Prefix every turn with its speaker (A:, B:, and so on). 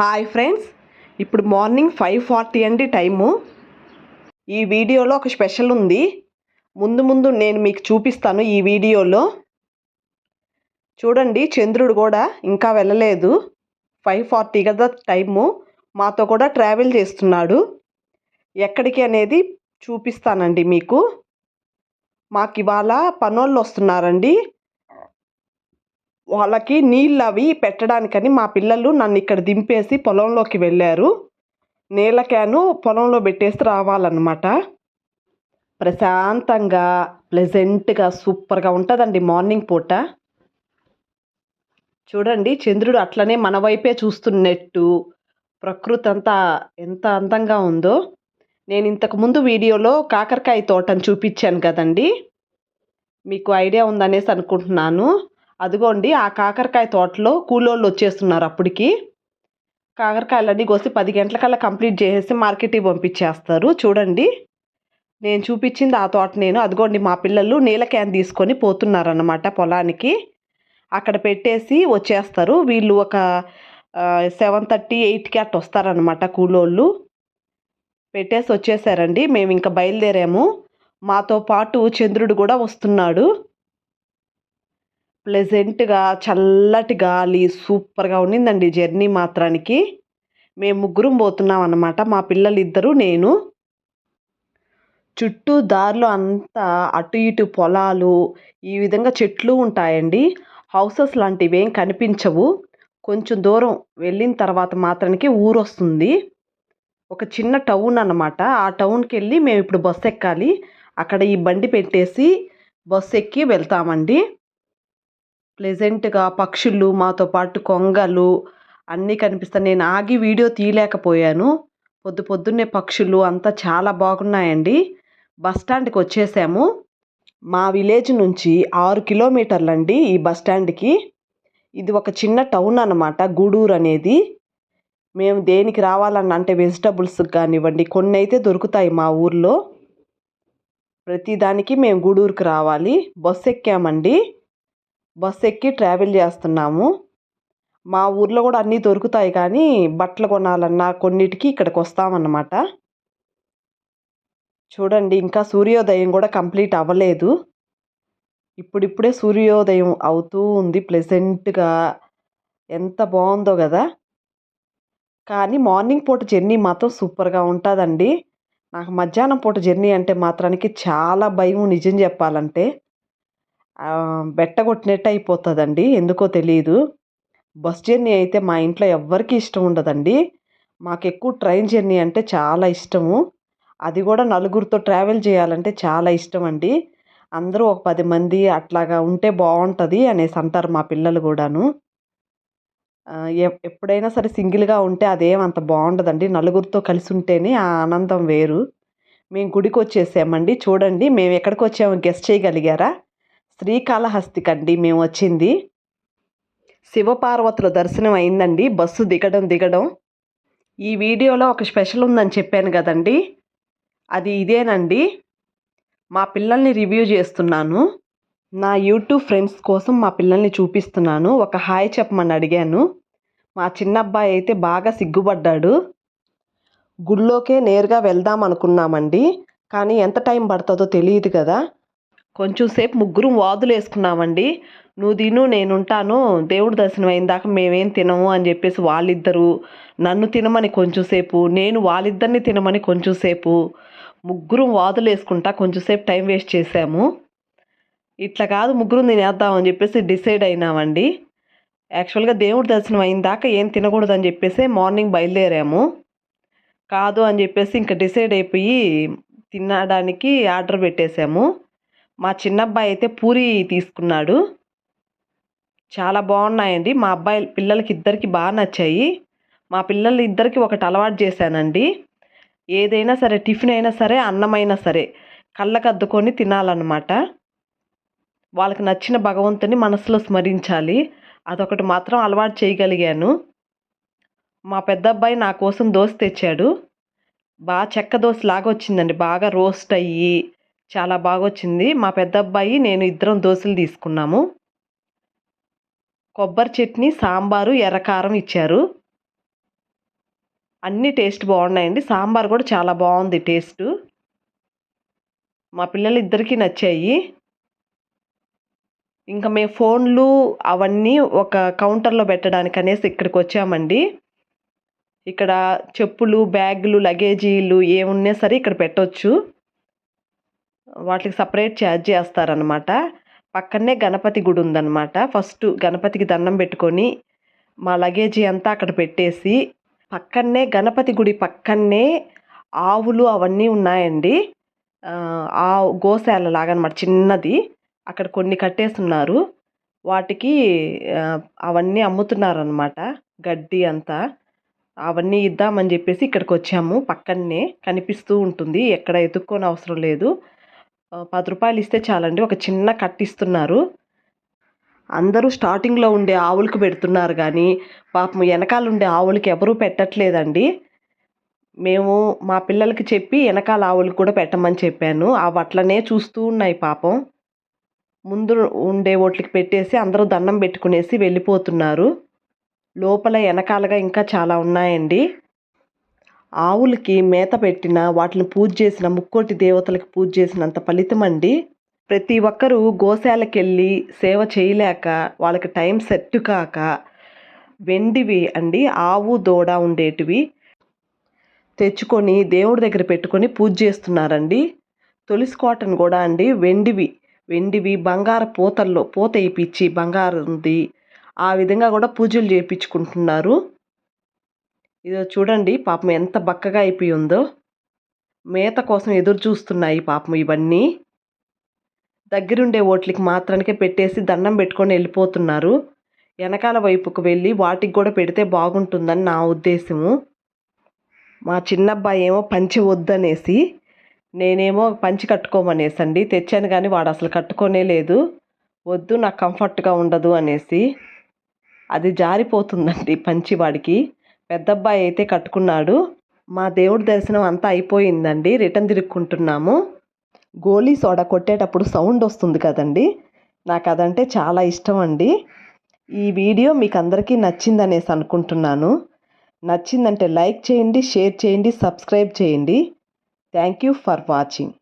A: Hi friends ఇప్పుడు morning five forty అండి time. ఈ వీడియోలో ఒక స్పెషల్ ఉంది. ముందు ముందు నేను మీకు చూపిస్తాను ఈ వీడియోలో. చూడండి చంద్రుడు కూడా ఇంకా వెళ్ళలేదు. ఫైవ్ ఫార్టీ కదా టైము. మాతో కూడా ట్రావెల్ చేస్తున్నాడు. ఎక్కడికి అనేది చూపిస్తానండి మీకు. మాకు ఇవాళ పనోళ్ళు వస్తున్నారండి. వాళ్ళకి నీళ్ళు అవి పెట్టడానికని మా పిల్లలు నన్ను ఇక్కడ దింపేసి పొలంలోకి వెళ్ళారు. నీళ్ళ క్యాను పొలంలో పెట్టేసి రావాలన్నమాట. ప్రశాంతంగా ప్లెజెంట్గా సూపర్గా ఉంటుందండి మార్నింగ్ పూట. చూడండి చంద్రుడు అట్లనే మన వైపే చూస్తున్నట్టు ప్రకృతి అంతా ఎంత అందంగా ఉందో. నేను ఇంతకుముందు వీడియోలో కాకరకాయ తోటను చూపించాను కదండి. మీకు ఐడియా ఉందనేసి అనుకుంటున్నాను. అదిగోండి ఆ కాకరకాయ తోటలో కూలోళ్ళు వచ్చేస్తున్నారు అప్పటికి. కాకరకాయలన్నీ కోసి పది గంటలకల్లా కంప్లీట్ చేసేసి మార్కెట్కి పంపించేస్తారు. చూడండి. నేను చూపించింది ఆ తోట నేను. అదిగోండి మా పిల్లలు నీళ్ళ క్యాన్ తీసుకొని పోతున్నారన్నమాట పొలానికి. అక్కడ పెట్టేసి వచ్చేస్తారు. వీళ్ళు ఒక సెవెన్ థర్టీ ఎయిట్కి అట్ట వస్తారనమాట కూలోళ్ళు. పెట్టేసి వచ్చేసారండి. మేము ఇంకా బయలుదేరాము. మాతో పాటు చంద్రుడు కూడా వస్తున్నాడు. ప్లెజెంట్గా చల్లటి గాలి సూపర్గా ఉండిందండి జర్నీ మాత్రానికి. మేము ముగ్గురం పోతున్నాం అన్నమాట మా పిల్లలు ఇద్దరు నేను. చుట్టూ దారిలో అంతా అటు ఇటు పొలాలు ఈ విధంగా చెట్లు ఉంటాయండి. హౌసెస్ లాంటివి ఏం కనిపించవు. కొంచెం దూరం వెళ్ళిన తర్వాత మాత్రానికి ఊరు వస్తుంది ఒక చిన్న టౌన్ అన్నమాట. ఆ టౌన్కి వెళ్ళి మేము ఇప్పుడు బస్సు ఎక్కాలి. అక్కడ ఈ బండి పెట్టేసి బస్సు ఎక్కి వెళ్తామండి. ప్లెజెంట్గా పక్షులు మాతో పాటు కొంగలు అన్నీ కనిపిస్తాయి. నేను ఆగి వీడియో తీయలేకపోయాను. పొద్దు పొద్దున్నే పక్షులు అంతా చాలా బాగున్నాయండి. బస్ స్టాండ్కి వచ్చేసాము. మా విలేజ్ నుంచి ఆరు కిలోమీటర్లండి ఈ బస్ స్టాండ్కి. ఇది ఒక చిన్న టౌన్ అనమాట గూడూరు అనేది. మేము దేనికి రావాలన్న అంటే వెజిటబుల్స్ కానివ్వండి కొన్ని అయితే దొరుకుతాయి మా ఊర్లో. ప్రతిదానికి మేము గూడూరుకి రావాలి. బస్సు ఎక్కామండి. బస్సు ఎక్కి ట్రావెల్ చేస్తున్నాము. మా ఊర్లో కూడా అన్నీ దొరుకుతాయి కానీ బట్టలు కొనాలన్నా కొన్నిటికి ఇక్కడికి వస్తామన్నమాట చూడండి ఇంకా సూర్యోదయం కూడా కంప్లీట్ అవ్వలేదు. ఇప్పుడిప్పుడే సూర్యోదయం అవుతూ ఉంది ప్లెజెంట్గా. ఎంత బాగుందో కదా! కానీ మార్నింగ్ పూట జర్నీ మాత్రం సూపర్గా ఉంటుందండి. నాకు మధ్యాహ్నం పూట జర్నీ అంటే మాత్రానికి చాలా భయం నిజం చెప్పాలంటే. బెట్టగొట్టినట్టు అయిపోతుందండి. ఎందుకో తెలియదు బస్ జర్నీ అయితే మా ఇంట్లో ఎవ్వరికీ ఇష్టం ఉండదండి. మాకు ఎక్కువ ట్రైన్ జర్నీ అంటే చాలా ఇష్టము. అది కూడా నలుగురితో ట్రావెల్ చేయాలంటే చాలా ఇష్టం అండి అందరూ ఒక పది మంది అట్లాగా ఉంటే బాగుంటుంది అనేసి అంటారు మా పిల్లలు కూడాను. ఎప్పుడైనా సరే సింగిల్గా ఉంటే అదేం అంత బాగుండదండి నలుగురితో కలిసి ఉంటేనే ఆ ఆనందం వేరు. మేము గుడికి వచ్చేసామండి చూడండి మేము ఎక్కడికి వచ్చామో గెస్ట్ చేయగలిగారా? శ్రీకాళహస్తికండి మేము వచ్చింది శివపార్వతుల దర్శనం అయిందండి. బస్సు దిగడం దిగడం. ఈ వీడియోలో ఒక స్పెషల్ ఉందని చెప్పాను కదండి. అది ఇదేనండి. మా పిల్లల్ని రివ్యూ చేస్తున్నాను. నా యూట్యూబ్ ఫ్రెండ్స్ కోసం మా పిల్లల్ని చూపిస్తున్నాను. ఒక హాయ్ చెప్పమని అడిగాను. మా చిన్నబ్బాయి అయితే బాగా సిగ్గుపడ్డాడు. గుళ్ళోకే నేరుగా వెళ్దాం అనుకున్నామండి. కానీ ఎంత టైం పడుతుందో తెలియదు కదా. కొంచెం సేపు ముగ్గురం వాదులు వేసుకున్నామండి. నువ్వు తిను నేను ఉంటాను దేవుడు దర్శనం అయిందాక మేమేం తినము అని చెప్పేసి వాళ్ళిద్దరు నన్ను తినమని కొంచెం సేపు నేను వాళ్ళిద్దరిని తినమని కొంచెం సేపు ముగ్గురం వాదులు వేసుకుంటా కొంచెం సేపు టైం వేస్ట్ చేసాము ఇట్లా కాదు ముగ్గురు తినేద్దామని చెప్పేసి డిసైడ్ అయినామండి. యాక్చువల్గా దేవుడి దర్శనం అయిందాక ఏం తినకూడదని చెప్పేసి మార్నింగ్ బయలుదేరాము. కాదు అని చెప్పేసి ఇంకా డిసైడ్ అయిపోయి తినడానికి ఆర్డర్ పెట్టేశాము. మా చిన్నబ్బాయి అయితే పూరి తీసుకున్నాడు. చాలా బాగున్నాయండి. మా అబ్బాయి పిల్లలకి ఇద్దరికి బాగా నచ్చాయి. మా పిల్లలు ఇద్దరికి ఒకటి అలవాటు చేశానండి. ఏదైనా సరే టిఫిన్ అయినా సరే అన్నమైనా సరే కళ్ళకద్దుకొని తినాలన్నమాట. వాళ్ళకి నచ్చిన భగవంతుని మనసులో స్మరించాలి. అదొకటి మాత్రం అలవాటు చేయగలిగాను. మా పెద్ద అబ్బాయి నా కోసం దోశ తెచ్చాడు. బాగా చెక్క దోశ లాగా వచ్చిందండి. బాగా రోస్ట్ అయ్యి చాలా బాగా వచ్చింది మా పెద్ద అబ్బాయి నేను ఇద్దరం దోశలు తీసుకున్నాము. కొబ్బరి చట్నీ సాంబారు ఎర్రకారం ఇచ్చారు. అన్ని టేస్ట్ బాగున్నాయండి. సాంబార్ కూడా చాలా బాగుంది టేస్ట్. మా పిల్లలు ఇద్దరికీ నచ్చాయి. ఇంకా మేము ఫోన్లు అవన్నీ ఒక కౌంటర్లో పెట్టడానికి అనేసి ఇక్కడికి వచ్చామండి. ఇక్కడ చెప్పులు బ్యాగులు లగేజీలు ఏమున్నా సరే ఇక్కడ పెట్టవచ్చు వాటికి సపరేట్ ఛార్జ్ చేస్తారనమాట పక్కనే గణపతి గుడి ఉందన్నమాట. ఫస్ట్ గణపతికి దండం పెట్టుకొని మా లగేజీ అంతా అక్కడ పెట్టేసి పక్కనే గణపతి గుడి పక్కనే ఆవులు అవన్నీ ఉన్నాయండి. ఆ గోశాల లాగా అనమాట చిన్నది. అక్కడ కొన్ని కట్టేస్తున్నారు. వాటికి అవన్నీ అమ్ముతున్నారనమాట గడ్డి అంతా. అవన్నీ ఇద్దామని చెప్పేసి ఇక్కడికి వచ్చాము పక్కనే కనిపిస్తూ ఉంటుంది. ఎక్కడ ఎత్తుక్కోని అవసరం లేదు. పది రూపాయలు ఇస్తే చాలండి. ఒక చిన్న కట్టిస్తున్నారు అందరూ స్టార్టింగ్లో ఉండే ఆవులకు పెడుతున్నారు కానీ పాపం వెనకాల ఉండే ఆవులకి ఎవరూ పెట్టట్లేదండి. మేము మా పిల్లలకి చెప్పి వెనకాల ఆవులకు కూడా పెట్టమని చెప్పాను. ఆ అట్లనే చూస్తూ ఉన్నాయి పాపం. ముందు ఉండే ఓట్లకి పెట్టేసి అందరూ దండం పెట్టుకునేసి వెళ్ళిపోతున్నారు. లోపల వెనకాలగా ఇంకా చాలా ఉన్నాయండి. ఆవులకి మేత పెట్టిన వాటిని పూజ చేసిన ముక్కోటి దేవతలకు పూజ చేసినంత ఫలితం అండి. ప్రతి ఒక్కరూ గోశాలకు వెళ్ళి సేవ చేయలేక వాళ్ళకి టైం సెట్ కాక వెండివి అండి ఆవు దూడ ఉండేటివి తెచ్చుకొని దేవుడి దగ్గర పెట్టుకొని పూజ చేస్తున్నారండి. తులసి కోటను కూడా అండి వెండివి. వెండివి బంగారు పూతల్లో పూత వేయించి బంగారంది. ఆ విధంగా కూడా పూజలు చేయించుకుంటున్నారు ఇదో చూడండి పాపం ఎంత బక్కగా అయిపోయి ఉందో మేత కోసం ఎదురు చూస్తున్నాయి పాపం ఇవన్నీ. దగ్గరుండే ఓట్లకి మాత్రానికే పెట్టేసి దండం పెట్టుకొని వెళ్ళిపోతున్నారు. వెనకాల వైపుకు వెళ్ళి వాటికి కూడా పెడితే బాగుంటుందని నా ఉద్దేశము. మా చిన్నబ్బాయి ఏమో పంచి వద్దనేసి నేనేమో పంచి కట్టుకోమనేసి అండి తెచ్చాను కానీ వాడు అసలు కట్టుకోనే లేదు. వద్దు నాకు కంఫర్ట్గా ఉండదు అనేసి. అది జారిపోతుందండి పంచి వాడికి. పెద్దబ్బాయి అయితే కట్టుకున్నాడు. మా దేవుడి దర్శనం అంతా అయిపోయిందండి. రిటర్న్ తిరుక్కుంటున్నాము. గోలీ సోడా కొట్టేటప్పుడు సౌండ్ వస్తుంది కదండి. నాకు అదంటే చాలా ఇష్టం అండి. ఈ వీడియో మీకు అందరికీ నచ్చిందనేసి అనుకుంటున్నాను. నచ్చిందంటే లైక్ చేయండి షేర్ చేయండి సబ్స్క్రైబ్ చేయండి. Thank you for watching.